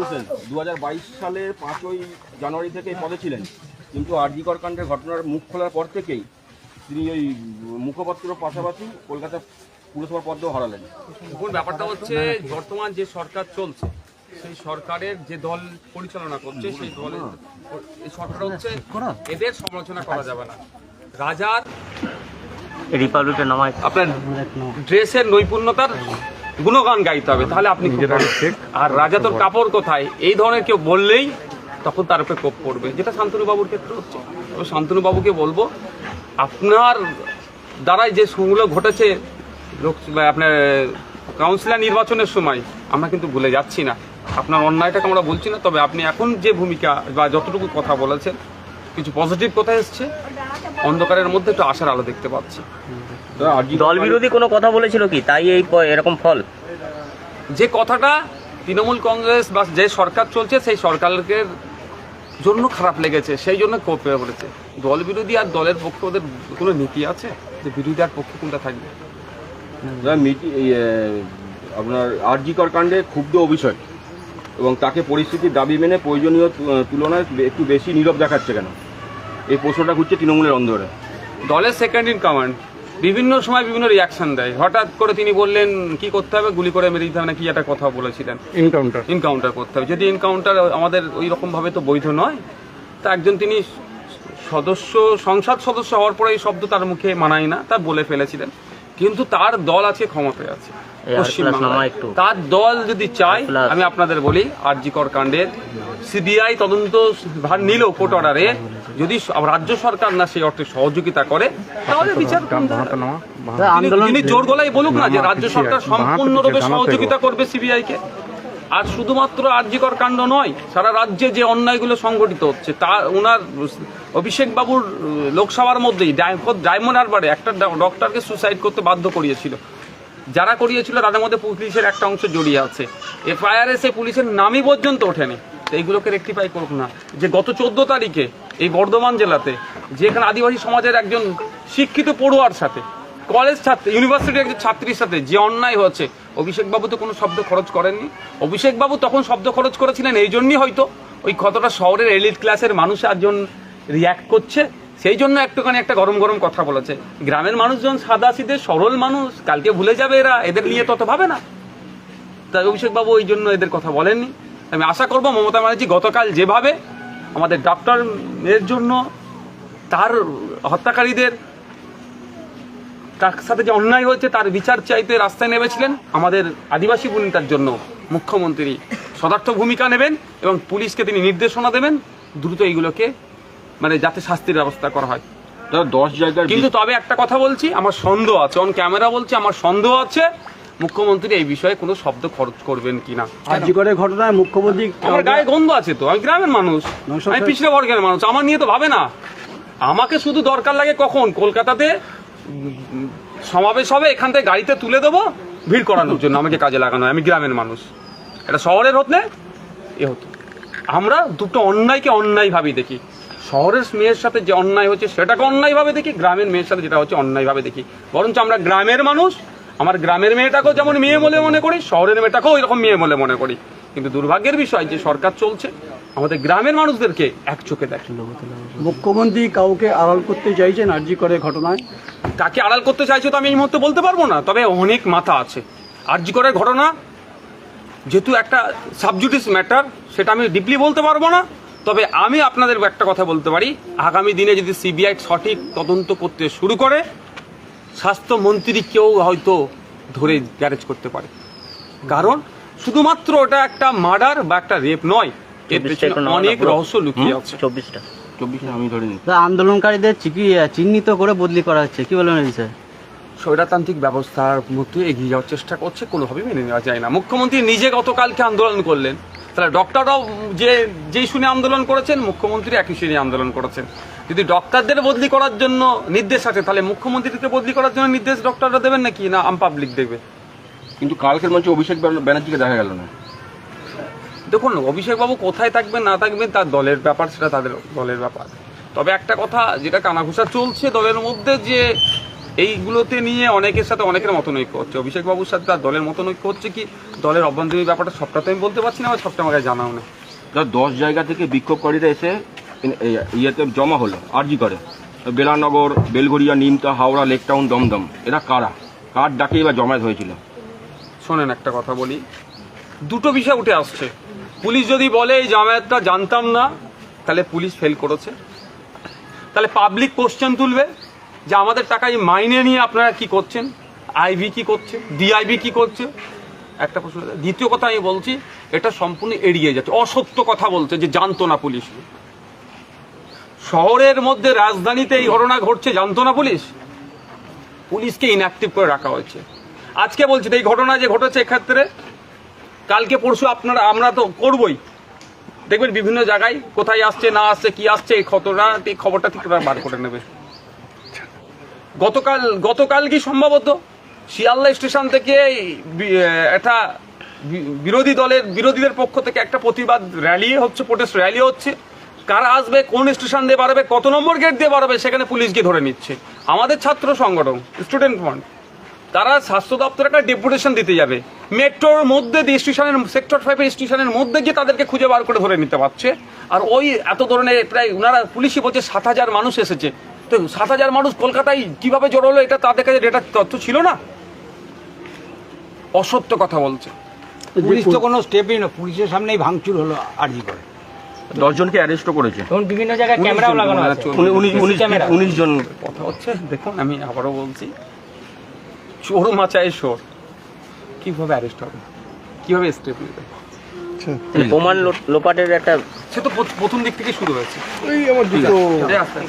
হোসেন দু সালের পাঁচই জানুয়ারি থেকে পদে ছিলেন। কিন্তু আরজিকর কাণ্ডের ঘটনার মুখ খোলার পর থেকেই তিনি ওই মুখপত্র পাশাপাশি কলকাতা পুরসভার পদেও হারালেন। এখন ব্যাপারটা হচ্ছে বর্তমান যে সরকার চলছে সেই সরকারের যে দল পরিচালনা করছে সেই দলের সরকার হচ্ছে এদের সমালোচনা করা যাবে না। রাজার রিপাবলিকের নামায়। আপনার ড্রেসের নৈপুণ্যতার গুণগান গাইতে হবে তাহলে আপনি। আর রাজা তোর কাপড় কোথায়? এই ধরনের কেউ বললেই তখন তার উপরে কোপ পড়বে। যেটা শান্তনু বাবুর ক্ষেত্রে হচ্ছে। তবে শান্তনু বাবুকে বলব আপনার দ্বারাই যে সুগুলো ঘটেছে লোক আপনার কাউন্সিলর নির্বাচনের সময় আমরা কিন্তু ভুলে যাচ্ছি না। আপনার অন্যায়টাকে আমরা বলছি না তবে আপনি এখন যে ভূমিকা বা যতটুকু কথা বলেছেন কিছু পজিটিভ কথা এসছে। অন্ধকারের মধ্যে একটু আশার আলো দেখতে পাচ্ছি। দল বিরোধী কোনো কথা বলেছিল কি? তাই এই এরকম ফল? যে কথাটা তৃণমূল কংগ্রেস বা যে সরকার চলছে সেই সরকারকে জন্য খারাপ লেগেছে সেই জন্য কোপ হয়ে পড়েছে। দল বিরোধী আর দলের পক্ষে ওদের কোনো নীতি আছে? যে বিরোধী আর পক্ষে কোনটা থাকবে? আপনার আরজিকর কাণ্ডে ক্ষুব্ধ অভিষেক এবং তাকে পরিস্থিতির দাবি মেনে প্রয়োজনীয় তুলনায় একটু বেশি নীরব দেখাচ্ছে কেন? এই প্রশ্নটা ঘুরছে তৃণমূলের অন্দরে দলের সেকেন্ড ইন কমান্ড বিভিন্ন সময় বিভিন্ন রিয়াকশন দেয়। হঠাৎ করে তিনি বললেন কি করতে হবে? গুলি করে মেরে দিতে হবে। না কি একটা কথা বলেছিলেন। এনকাউন্টার এনকাউন্টার করতে হবে। যদি এনকাউন্টার আমাদের ওই রকমভাবে তো বৈধ নয় তা একজন তিনি সদস্য সংসদ সদস্য হওয়ার পরে এই শব্দ তার মুখে মানায় না। তা বলে ফেলেছিলেন। কিন্তু তার দল আছে ক্ষমতায় আছে। তার দল যদি চায় আমি আপনাদের বলি আরজিকর কাণ্ডের। সিবিআই তদন্ত ভার নিল কোর্ট অর্ডারে। যদি রাজ্য সরকার না সেই অর্থে সহযোগিতা করে তাহলে বিচার তিনি- জোর গলায় বলুক না যে রাজ্য সরকার সম্পূর্ণরূপে সহযোগিতা করবে সিবিআই কে আর শুধুমাত্র আরজিকর কাণ্ড নয় সারা রাজ্যে যে অন্যায়গুলো সংগঠিত হচ্ছে তা ওনার অভিষেক বাবুর লোকসভার মধ্যেই ডায়- ডায়মন্ড হারবারে একটা ডক্টরকে সুসাইড করতে বাধ্য করিয়েছিল। যারা করিয়েছিল তাদের মধ্যে পুলিশের একটা অংশ জড়িয়ে আছে। এফআইআরে সেই পুলিশের নামই পর্যন্ত ওঠেনি। তো এইগুলোকে রেক্টিফাই করুক না। যে গত চোদ্দ তারিখে এই বর্ধমান জেলাতে, যেখানে আদিবাসী সমাজের একজন শিক্ষিত পড়ুয়ার সাথে কলেজ ছাত্র ইউনিভার্সিটির একজন ছাত্রীর সাথে যে অন্যায় হচ্ছে অভিষেকবাবু তো কোনো শব্দ খরচ করেননি। অভিষেকবাবু তখন শব্দ খরচ করেছিলেন এই জন্যই হয়তো, ওই কতটা শহরের এলিট ক্লাসের মানুষ একজন রিয়াক্ট করছে, সেই জন্য একটুখানি একটা গরম গরম কথা বলেছে। গ্রামের মানুষজন সাদা সিধে সরল মানুষ, কালকে ভুলে যাবে এরা, এদের নিয়ে তত ভাবে না। তাই অভিষেকবাবু ওই জন্য এদের কথা বলেননি। আমি আশা করব মমতা ব্যানার্জি গতকাল যেভাবে আমাদের ডক্টর এর জন্য তার হত্যাকারীদের তার সাথে যে অন্যায় হয়েছে তার বিচার চাইতে রাস্তায় নেমেছিলেন আমাদের আদিবাসী বনিতার জন্য মুখ্যমন্ত্রী। সদার্থ ভূমিকা নেবেন এবং পুলিশকে তিনি নির্দেশনা দেবেন দ্রুত এইগুলোকে মানে যাতে শাস্তির ব্যবস্থা করা হয়। দশ জায়গার কিন্তু তবে একটা কথা বলছি আমার সন্দেহ আছে অন ক্যামেরা বলছি আমার সন্দেহ আছে মুখ্যমন্ত্রী এই বিষয়ে কোনো শব্দ খরচ করবেন কিনা? আরজিকরের ঘটনায় মুখ্যমন্ত্রী আমার গায়ে গন্ধ আছে তো আমি গ্রামের মানুষ। আমি পিছলে বর্গের মানুষ আমার নিয়ে তো ভাবে না। আমাকে শুধু দরকার লাগে কখন? কলকাতাতে সমাবেশ হবে এখান থেকে গাড়িতে তুলে দেবো ভিড় করানোর জন্য আমাকে কাজে লাগানো হয়। আমি গ্রামের মানুষ। এটা শহরের হতে এ হতো। আমরা দুটো অন্যায়কে অন্যায়ভাবেই দেখি। শহরের মেয়ের সাথে যে অন্যায় হচ্ছে সেটাকে অন্যায়ভাবে দেখি গ্রামের মেয়ের সাথে যেটা হচ্ছে অন্যায়ভাবে দেখি। বরঞ্চ আমরা গ্রামের মানুষ আমার গ্রামের মেয়েটাকেও যেমন মেয়ে বলে মনে করি শহরের মেয়েটাকেও এরকম মেয়ে বলে মনে করি। কিন্তু দুর্ভাগ্যের বিষয় যে সরকার চলছে আমাদের গ্রামের মানুষদেরকে এক চোখে দেখে। মুখ্যমন্ত্রী কাউকে আড়াল করতে চাইছেন আরজিকরের ঘটনায়? কাকে আড়াল করতে চাইছে তো আমি এই মুহূর্তে বলতে পারব না তবে অনেক মাথা আছে। আরজি করের ঘটনা যেহেতু একটা সাবজুডিস ম্যাটার সেটা আমি ডিপলি বলতে পারব না তবে আমি আপনাদের একটা কথা বলতে পারি। আগামী দিনে যদি সিবিআই সঠিক তদন্ত করতে শুরু করে স্বাস্থ্যমন্ত্রী কেউ হয়তো ধরে গ্যারেজ করতে পারে। কারণ শুধুমাত্র ওটা একটা মার্ডার বা একটা রেপ নয় এর পেছনে অনেক রহস্য লুকিয়ে আছে। চব্বিশটা। চব্বিশে আমি ধরে নিই আন্দোলনকারীদের চিহ্নিত করে বদলি করা হচ্ছে। কি বলবেন বিষয়ে? ব্যবস্থার মধ্যে এগিয়ে যাওয়ার চেষ্টা করছে কোনোভাবেই মেনে নেওয়া যায় না। মুখ্যমন্ত্রী নিজে গতকালকে আন্দোলন করলেন। তাহলে ডক্টররাও যে যেই শুনে আন্দোলন করেছেন মুখ্যমন্ত্রী একই শুনে আন্দোলন করেছেন। যদি ডক্টরদের বদলি করার জন্য নির্দেশ আছে তাহলে মুখ্যমন্ত্রীকে বদলি করার জন্য নির্দেশ ডক্টররা দেবেন নাকি না আম পাবলিক দেবে? কিন্তু কালকের মঞ্চে অভিষেক ব্যানার্জিকে দেখা গেল না। দেখুন অভিষেকবাবু কোথায় থাকবেন না থাকবেন তার দলের ব্যাপার সেটা তাদের দলের ব্যাপার। তবে একটা কথা যেটা কানাঘুষা চলছে দলের মধ্যে যে এইগুলোতে নিয়ে অনেকের সাথে অনেকের মতনৈক্য হচ্ছে। অভিষেক বাবুর সাথে তার দলের মতনৈক্য হচ্ছে কি? দলের অভ্যন্তরীণ ব্যাপারটা সবটা তো আমি বলতে পারছি না আমার সবটা আমাকে জানাও না। ধর দশ জায়গা থেকে বিক্ষোভকারীরা এসে ইয়েতে জমা হলো আরজি করে। বেলানগর বেলঘরিয়া নিমতা হাওড়া লেক টাউন দমদম এরা কারা? কার ডাকে এবার জমায়েত হয়েছিল? শোনেন একটা কথা বলি। দুটো বিষয় উঠে আসছে। পুলিশ যদি বলে এই জামায়াতটা জানতাম না তাহলে পুলিশ ফেল করেছে। তাহলে পাবলিক কোশ্চেন তুলবে। যে আমাদের টাকায় মাইনে নিয়ে আপনারা কি করছেন? আইভি কি করছে ডিআইবি কি করছে একটা প্রশ্ন। দ্বিতীয় কথা আমি বলছি, এটা সম্পূর্ণ এড়িয়ে যাচ্ছে। অসত্য কথা বলছে যে জানতো না পুলিশ। শহরের মধ্যে রাজধানীতে এই ঘটনা ঘটছে, জানতো না পুলিশ? পুলিশকে ইনঅ্যাক্টিভ করে রাখা হয়েছে। আজকে বলছি এই ঘটনা যে ঘটেছে এক্ষেত্রে, কালকে পরশু আপনারা, আমরা তো করবই। দেখবেন বিভিন্ন জায়গায় কোথায় আসছে, না আসছে, কি আসছে, এই খবরটা এই খবরটা ঠিক বার করে নেবে। গতকাল গতকাল কি সম্ভবত? শিয়ালদা স্টেশন থেকে একটা বিরোধী দলের, বিরোধীদের পক্ষ থেকে একটা প্রতিবাদ র্যালি হচ্ছে প্রোটেস্ট র্যালি হচ্ছে। কারা আসবে, কোন স্টেশন দিয়ে বাড়াবে, কত নম্বর গেট দিয়ে বাড়াবে, সেখানে পুলিশ গিয়ে ধরে নিচ্ছে। আমাদের ছাত্র সংগঠন স্টুডেন্ট ফ্রন্ট তারা স্বাস্থ্য দপ্তরে একটা ডেপুটেশন দিতে যাবে। মেট্রোর মধ্যে দিয়ে স্টেশনের সেক্টর ফাইভের স্টেশনের মধ্যে গিয়ে তাদেরকে খুঁজে বার করে ধরে নিতে পারছে। আর ওই এত ধরনের প্রায় ওনারা পুলিশই বলছে, সাত হাজার মানুষ এসেছে। তো সাত হাজার মানুষ কলকাতায় কীভাবে জড়ো হলো এটা তাদের কাছে ডেটার তথ্য ছিল না? অসত্য কথা বলছে। পুলিশ তো কোনো স্টেপই না পুলিশের সামনেই ভাঙচুর হলো আরজি করে। দশজনকে অ্যারেস্টও করেছে। এবং বিভিন্ন জায়গায় ক্যামেরাও লাগানো আছে। উনিশ জন কথা হচ্ছে দেখুন আমি আবারও বলছি। চোর মাচায় চোর। কীভাবে অ্যারেস্ট হবে? কীভাবে স্টেপ নেবে? প্রমাণ লো- লোপাটের একটা সে তো প্রথ- প্রথম দিক থেকে শুরু হয়েছে। এই আমার আস্তে।